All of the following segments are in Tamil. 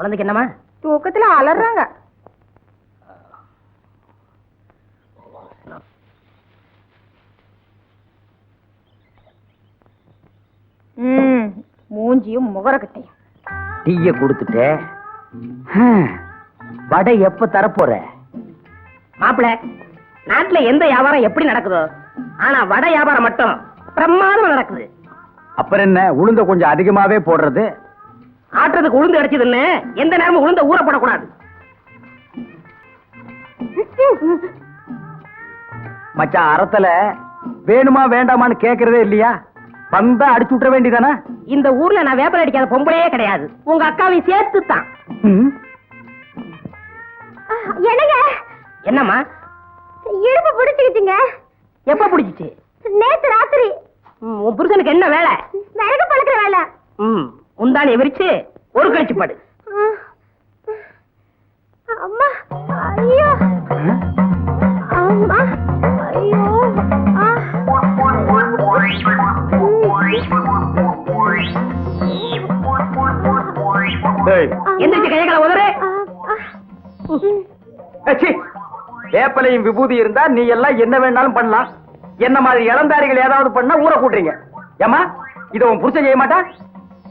குழந்தைக்கு என்னமா தூக்கத்துல அலறாங்க. மூஞ்சியும் முகரக்கட்டையும் டீய கொடுத்துட்டே வடை எப்ப தரப்போற? மாப்பிள நாட்டுல எந்த வியாபாரம் எப்படி நடக்குதோ ஆனா வடை வியாபாரம் மட்டும் பிரமாதமா நடக்குது. அப்புறம் என்ன உளுந்த கொஞ்சம் அதிகமாவே போடுறது? ஆட்டுறதுக்கு உளுந்து அடிச்சதுன்னு எந்த நேரமும் உளுந்த ஊற போடக்கூடாது. மச்சான் அறத்துல வேணுமா வேண்டாமான்னு கேக்குறதே இல்லையா? வந்தா அடிச்சு விட்டுற வேண்டியதானே? இந்த ஊர்ல நான் வேப்பல் அடிக்காத பொம்பளையே கிடையாது. உங்க அக்காவையும் சேர்த்து தான் என்னங்க? என்னம்மா? இடுப்பு பிடிச்சுக்கிட்டீங்க எப்ப பிடிச்சிச்சு? நேத்து ராத்திரி. உன் புருஷனுக்கு என்ன வேலை? விறகு பழக்கிற வேலை. ம். முந்தானி விரிச்சு ஒரு கழிச்சு படு. அம்மா ஐயோ. அம்மா ஐயோ. எந்திரிச்சு கையகளை உதறு. வேப்பலையும் விபூதி இருந்தா நீ எல்லாம் என்ன வேணாலும் பண்ணலாம். என்ன மாதிரி இளந்தாரிகள் ஏதாவது பண்ணா ஊற கூட்டுறீங்க. ஏமா இத உன் புருஷன் செய்ய மாட்டா?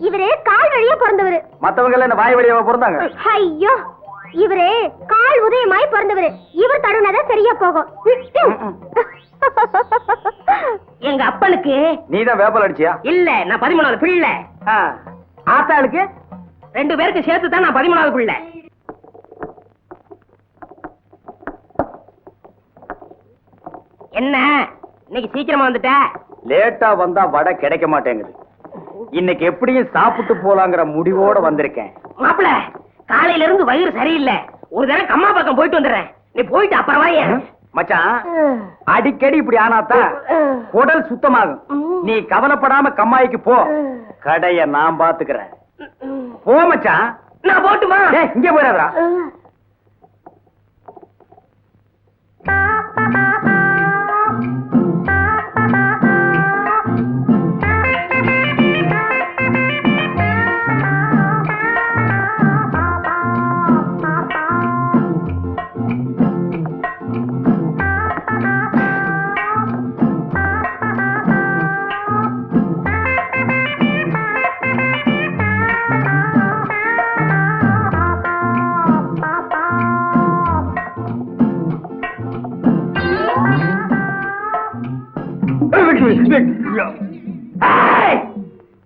இவரே கால் வழியா பிறந்தவரு. மத்தவங்க எல்லாம் என்ன வாய் வழியாவா பிறந்தாங்க? ஐயோ இவரே கால் உதயமாய் பிறந்தவரு. இவர் தடுனதான் சரியா போகும். எங்க அப்பனுக்கு நீ தான் வேப்பல் அடிச்சியா? இல்ல நான் பதிமூணாவது பிள்ளை. ஆத்தாளுக்கு? ரெண்டு பேருக்கு சேர்த்து தான் நான் பதிமூணாவது பிள்ளை. என்ன? இன்னைக்கு சீக்கிரமா வந்துட்ட? லேட்டா வந்தா வடை கிடைக்க மாட்டேங்குது. இன்னைக்கு எப்படியும் சாப்பிட்டு போலாங்கிற முடிவோட வந்திருக்கேன். மாப்பிள காலையில இருந்து வயிறு சரியில்லை. ஒரு தடவை கம்மா பக்கம் போயிட்டு வந்துடுறேன். நீ போயிட்டு அப்புறம் மச்சான் அடிக்கடி இப்படி ஆனாதான் குடல் சுத்தமாகும். நீ கவலைப்படாம கம்மாய்க்கு போ. கடைய நான் பாத்துக்கிறேன். போ மச்சான். நான் போட்டுமா? இங்க போயிடாதா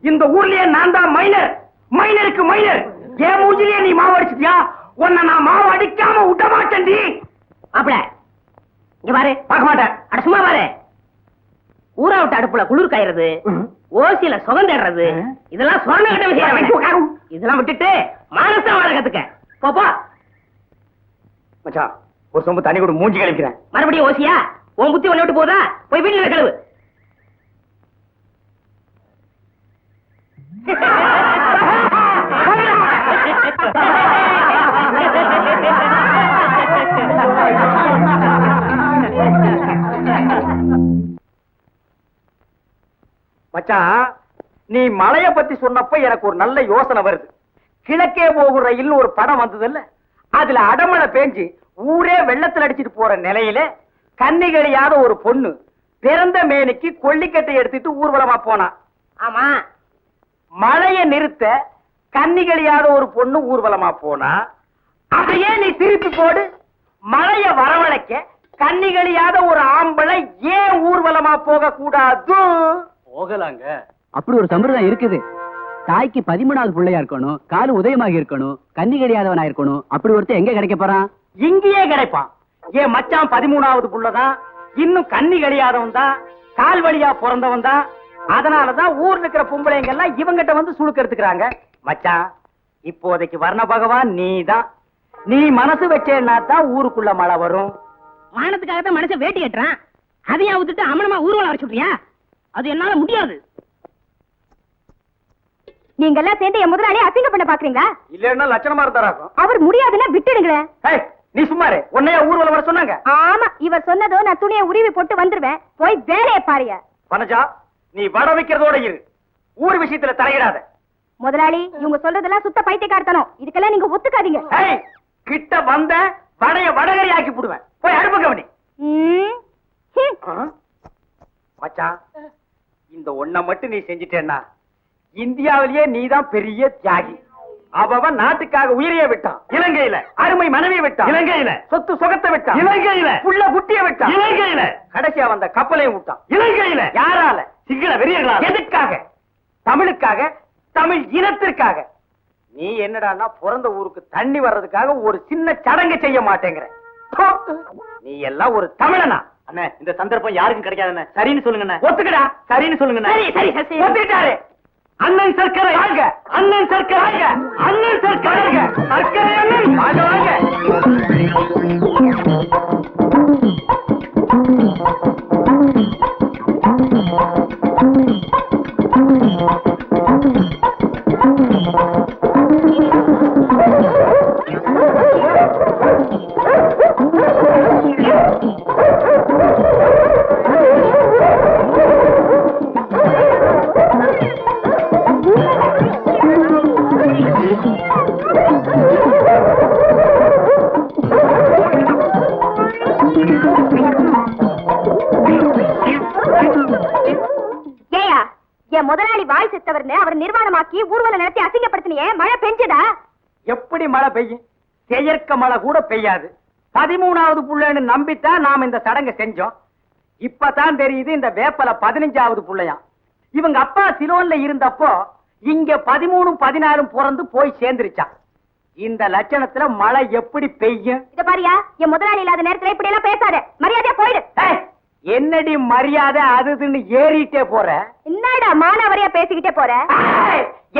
இந்த ஊர்லயே நான் தான் மைனர் மைனருக்கு மைனர் என் மூஞ்சிலேயே நீ மாவு அடிச்சிட்டியா? உன்னை நான் மாவு அடிக்காம விட மாட்டேன்டி மாப்பிள இங்க பாரு. பார்க்க மாட்டேன். அட சும்மா பாரு. ஊரா விட்டு அடுப்புல குளிர் காயறது ஓசியில சுகம் தேடுறது இதெல்லாம் சொன்ன கிட்ட விஷயம் இதெல்லாம் விட்டுட்டு மானசம் வாழ கத்துக்க. போ, போ. மச்சான் ஒரு சொம்பு தண்ணி கூட மூஞ்சி கழிக்கிறேன் மறுபடியும் ஓசியா? உன் புத்தி ஒண்ணு விட்டு போதா? போய் வீட்டுல கழுவு. மச்சான் நீ மலைய பத்தி சொன்னப்ப எனக்கு ஒரு நல்ல யோசனை வருது. கிழக்கே போகிற ரயில் ஒரு படம் வந்தது இல்ல அதுல அடமழை பேஞ்சு ஊரே வெள்ளத்துல அடிச்சிட்டு போற நிலையில கண்ணி ஒரு பொண்ணு பிறந்த மேனிக்கு கொல்லிக்கட்டை எடுத்துட்டு ஊர்வலமா போனா. ஆமா. மழைய நிறுத்த கண்ணி கழியாத ஒரு பொண்ணு ஊர்வலமா போனா அதையே நீ திருப்பி போடு. மழைய வரவழைக்க கண்ணி கழியாத ஒரு ஆம்பளை ஏன் ஊர்வலமா போக கூடாது போகலாங்க. அப்படி ஒரு சம்பிரதாயம் இருக்குது. தாய்க்கு பதிமூணாவது பிள்ளையா இருக்கணும் காலு உதயமாக இருக்கணும் கன்னி கிடையாதவனா இருக்கணும். அப்படி ஒருத்தன் எங்க கிடைக்க போறான்? இங்கேயே கிடைப்பான். என் மச்சான் பதிமூணாவது புள்ளதான்? இன்னும் கண்ணி கழியாதவன் தான் கால் வழியா பிறந்தவன் தான் அதனாலதான் ஊர்ல இருக்கிற பொம்பளைங்க எல்லாம் இவங்கிட்ட வந்து சுழுக்க எடுத்துக்கிறாங்க. மச்சான் இப்போதைக்கு வர்ண பகவான் நீதான். நீ மனசு வச்சேன்னா தான் ஊருக்குள்ள மழை வரும். மானத்துக்காக தான் மனுஷன் வேட்டி கட்டுறான். அதையும் விட்டுட்டு அமனமா ஊர்வலம் வர சொல்றியா? அது என்னால முடியாது. நீங்க எல்லாம் சேர்ந்து என் முதலாளி அசிங்க பண்ண பாக்குறீங்களா? இல்லன்னா லட்சணமா இருந்தாராக்கும் அவர் முடியாதுன்னா விட்டுடுங்களேன் ஏய், நீ சும்மாரு உன்னைய ஊர்வலம் வர சொன்னாங்க. ஆமா இவர் சொன்னதோ நான் துணியை உருவி போட்டு வந்துருவேன். போய் வேலையை பாருங்க. பனஜா நீ வட வைக்கிறதோட இரு. ஊர் விஷயத்துல தலையிடாத. முதலாளி இவங்க சொல்றதெல்லாம் சுத்த பைத்தியக்காரத்தனம். இதுக்கெல்லாம் நீங்க ஒத்துக்காதீங்க. ஏய், கிட்ட வந்த வடைய வடகரி ஆக்கி போடுவேன். போய் அடுப்பு கவனி. மச்சான் இந்த ஒண்ண மட்டும் நீ செஞ்சிட்டேன்னா இந்தியாவிலேயே நீதான் பெரிய தியாகி. அவன் நாட்டுக்காக உயிரையே விட்டான். இலங்கையில. அருமை மனைவியை விட்டான். இலங்கையில. சொத்து சுகத்தை விட்டான். இலங்கையில. புள்ள குட்டிய விட்டான். இலங்கையில. கடைசியா வந்த கப்பலையும் விட்டான். இலங்கையில. யாரால? சிங்கள வெறியர்களால எதுக்காக? தமிழுக்காக? தமிழ் இனத்திற்காக? நீ என்னடான்னா பிறந்த ஊருக்கு தண்ணி வர்றதுக்காக ஒரு சின்ன சடங்கு செய்ய மாட்டேங்கிற. நீ எல்லாம் ஒரு தமிழனா? அண்ணே இந்த சந்தர்ப்பம் யாருக்கும் கிடைக்காதுண்ணே. சரின்னு சொல்லுங்க ஒத்துக்கடா? சரின்னு சொல்லுங்க சரி, சரி, சரி. ஒத்துக்கிட்டாரு. அண்ணன் சர்க்கரை. அண்ணன் சர்க்கரை. அண்ணன் சர்க்கரை. சர்க்கரை அண்ணன். என் முதலாளி வாய் செத்தவர்னு அவர் நிர்வாணமாக்கி ஊர்வலம் நடத்தி அசிங்கப்படுத்தினியே மழை பெஞ்சதா? எப்படி மழை பெய்யும்? செயற்க மழை கூட பெய்யாது. பதிமூணாவது புள்ளைன்னு நம்பித்தான் நாம இந்த சடங்கை செஞ்சோம். இப்பதான் தெரியுது இந்த வேப்பல பதினஞ்சாவது புள்ளையாம். இவங்க அப்பா சிலோன்ல இருந்தப்போ இங்க பதிமூணும் பதினாறும் பிறந்து போய் சேர்ந்துருச்சான் இந்த லட்சணத்துல மழை எப்படி பெய்யும்? இத பாரியா என் முதலாளி இல்லாத நேரத்துல இப்படி எல்லாம் பேசாத. மரியாதையா போயிடு. என்னடி மரியாதை அதுன்னு ஏறிட்டே போற? என்னடா மானாவரியா பேசிக்கிட்டே போற?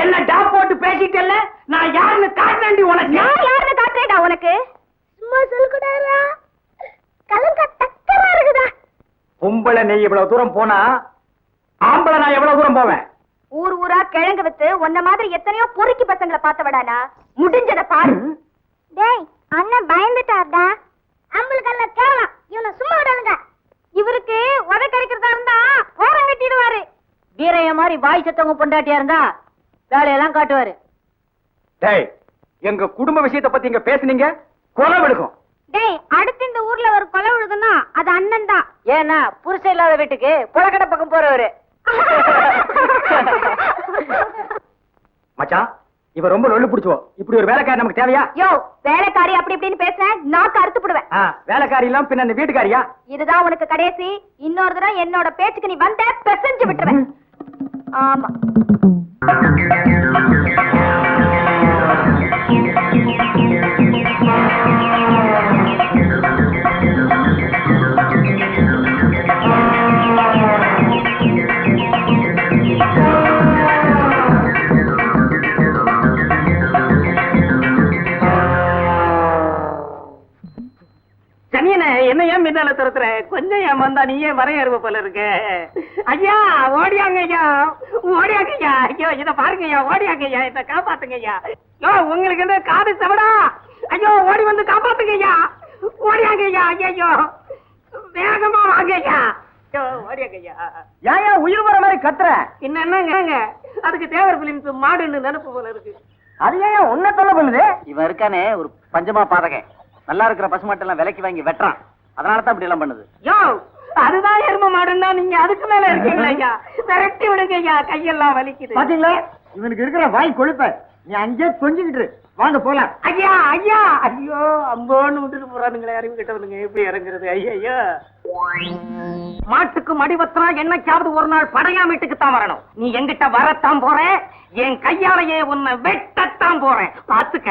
என்ன டாப் போட்டு பேசிட்டல்ல? நான் யாருன்னு காட்டுறேன்டி உனக்கு. நான் யாருன்னு காட்டுறேடா உனக்கு? சும்மா சொல்லுடாரா கலங்க தக்கமா இருக்குதா? பொம்பளை நீ இவ்வளவு தூரம் போனா ஆம்பளை நான் எவ்வளவு தூரம் போவேன்? ஊர் ஊரா கிழங்கு வித்து உன்ன மாதிரி எத்தனையோ பொறுக்கி பசங்களை பார்த்தவடானா? முடிஞ்சத பாரு. டேய் அண்ணன் பயந்துட்டார்டா. அம்பளுக்கெல்லாம் கேவலம் இவனை சும்மா விடாதுங்க. இவருக்கு உதை கறிக்கிறதா இருந்தா ஓரம் கட்டிடுவாரு. வீரைய மாதிரி வாய் செத்தவங்க பொண்டாட்டியா இருந்தா வேலையெல்லாம் காட்டுவாரு. டேய் எங்க குடும்ப விஷயத்தை பத்தி இங்க பேசுனீங்க? கொலை விடுக்கும் டேய் அடுத்து இந்த ஊர்ல ஒரு கொலை விழுதுன்னா அது அண்ணன் தான். ஏன்னா புருஷன் இல்லாத வீட்டுக்கு புழக்கடை பக்கம் போறவரு. மச்சான் இவ ரொம்ப லொல்லு பிடிச்சோ இப்படி ஒரு வேலைக்காரி நமக்கு தேவையா? யோ வேலைக்காரி அப்படி இப்படின்னு பேசுறேன் நாக்கு அறுத்து போடுவேன். வேலைக்காரி எல்லாம் பின்ன வீட்டுக்காரியா? இதுதான் உனக்கு கடைசி. இன்னொரு தடவை என்னோட பேச்சுக்கு நீ வந்த பெசஞ்சு விட்டுருவேன். ஆமா. பின்னால துரத்துற கொஞ்சம் ஏன் வந்தா நீ ஏன் வரையறுவ போல இருக்கு? ஐயா ஓடியாங்க ஐயா ஓடியாங்க ஐயா ஐயோ இத பாருங்க ஐயா ஓடியாங்க ஐயா இத காப்பாத்துங்க ஐயா யோ உங்களுக்கு என்ன காது செவடா? ஐயோ ஓடி வந்து காப்பாத்துங்க ஐயா ஓடியாங்க ஐயா ஐயோ வேகமா வாங்க ஐயா ஏன் உயிர் வர மாதிரி கத்துற. என்ன என்னங்க? அதுக்கு தேவர் பிலிம்ஸ் மாடுன்னு நினைப்பு போல இருக்கு. அது ஏன் உன்ன சொல்ல பண்ணுது? இவன் இருக்கானே ஒரு பஞ்சமா பாதகன். நல்லா இருக்கிற பசுமாட்டெல்லாம் விலைக்கு வாங்கி வெட்டுறான். அதனால தான் இப்படி எல்லாம் பண்ணுது. யோ அதுதான் எரும மாடுன்னா நீங்க அதுக்கு மேல இருக்கீங்களா ஐயா? விரட்டி விடுங்க ஐயா. கையெல்லாம் வலிக்குது. பாத்தீங்களா? இவனுக்கு இருக்கிற வாய் கொழுப்ப நீ அங்கே கொஞ்சிக்கிட்டு வாங்க போலாம். ஐயா ஐயா. ஐயோ அம்போன்னு விட்டுட்டு போறானுங்களே அறிவு கிட்டவனுங்க. எப்படி இறங்குறது? ஐயா மாட்டுக்கு மடிவத்தனா என்னைக்காவது ஒரு நாள் படையா வீட்டுக்கு தான் வரணும். நீ எங்கிட்ட வரத்தான் போற என் கையாலேயே உன்னை வெட்டத்தான் போறேன். பாத்துக்க